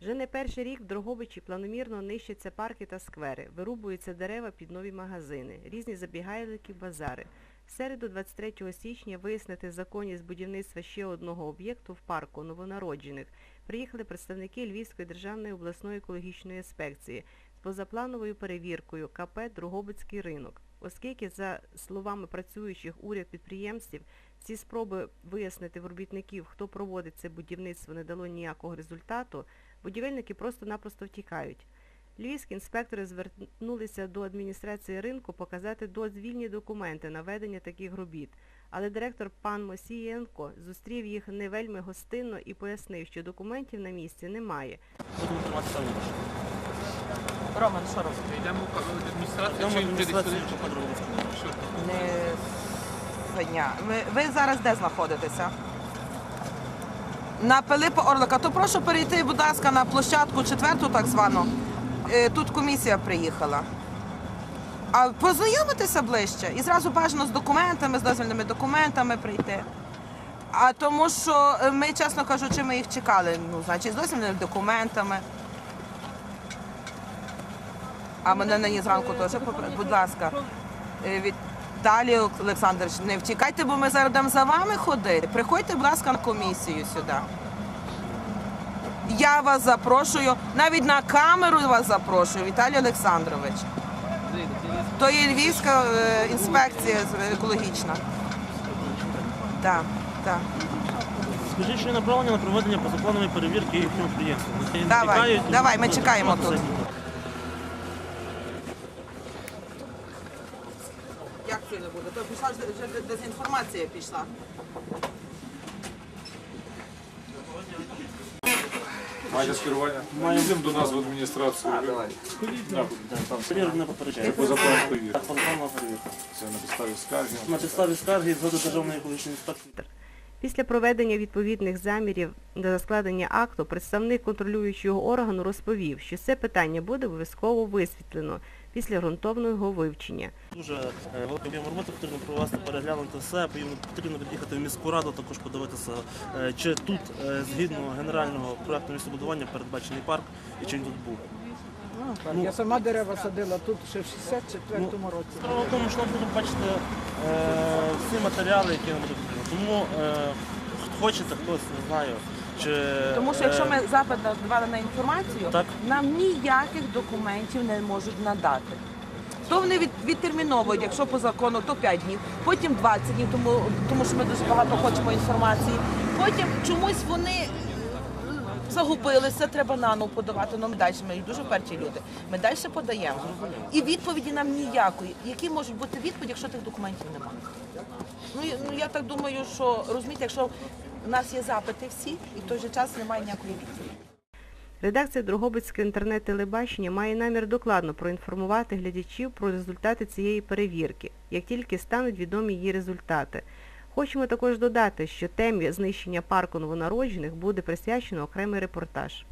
Вже не перший рік в Дрогобичі планомірно нищаться парки та сквери, вирубуються дерева під нові магазини, різні забігайлики, базари. В середу 23 січня вияснити законність будівництва ще одного об'єкту в парку новонароджених приїхали представники Львівської державної обласної екологічної інспекції з позаплановою перевіркою КП Дрогобицький ринок. Оскільки, за словами працюючих уряд підприємців, ці спроби вияснити в робітників, хто проводить це будівництво, не дало ніякого результату, будівельники просто-напросто втікають. Львівські інспектори звернулися до адміністрації ринку показати дозвільні документи на ведення таких робіт. Але директор пан Мосієнко зустрів їх не вельми гостинно і пояснив, що документів на місці немає. Будемо тримати там. Роман, що робить? Йдемо в адміністрацію Йдемо в чи адміністрацію по-другому. Не. Ви, ви зараз де знаходитеся? На Пилипа Орлика. То прошу перейти, будь ласка, на площадку четверту, так звану. Е, Тут комісія приїхала. А познайомитися ближче і зразу бажано з документами, з дозвільними документами прийти. А тому що е, ми, чесно кажучи, ми їх чекали. Ну, значить, з дозвільними документами. А мене нині зранку теж попередили. Будь ласка. Е, Віталій Олександрович, не втікайте, бо ми зараз будемо за вами ходити. Приходьте, будь ласка, на комісію сюди. Я вас запрошую, навіть на камеру вас запрошую, Віталій Олександрович. То є Львівська е, інспекція екологічна. Так, так. Скажіть, що є направлення на проведення позапланової перевірки їхнього підприємства. Давай, давай, ми чекаємо тут. Не буде? То пішла вже дезінформація пішла. Маєте скерування? Їдемо до нас в адміністрацію. Там перевірка не попереджає. Позапланова перевірка. Так, позапланова перевірка. Це на підставі скарги. На підставі скарги згоди Державної екологічної інспекції. Після проведення відповідних замірів на складення акту представник контролюючого органу розповів, що це питання буде обов'язково висвітлено після ґрунтовного вивчення. Дуже е, великий об'єм роботи потрібно провести, переглянути все, потрібно- потрібно під'їхати в міську раду, також подивитися, е, чи тут е, згідно генерального проекту містобудування передбачений парк і чи він тут був. Так, я сама дерева садила тут ще в 64-му році. Справа в тому, що будуть бачити е, всі матеріали, які нам будуть. Тому е, хочете, хтось не знаю. Чи, Тому що е, якщо ми запит давали на інформацію, Так. нам ніяких документів не можуть надати. То вони від, відтерміновують, якщо по закону, то 5 днів, потім 20 днів, тому, тому що ми дуже багато хочемо інформації. Потім чомусь вони е, загубилися, треба наново подавати. Ну ми далі, ми дуже вперті люди. Ми далі подаємо. І відповіді нам ніякої. Які можуть бути відповіді, якщо тих документів немає? Ну, ну я так думаю, що розумієте, якщо в нас є запити всі, і в той же час немає ніякої відповіді. Редакція Дрогобицького інтернет-телебачення має намір докладно проінформувати глядачів про результати цієї перевірки, як тільки стануть відомі її результати. Хочемо також додати, що темі знищення парку новонароджених буде присвячено окремий репортаж.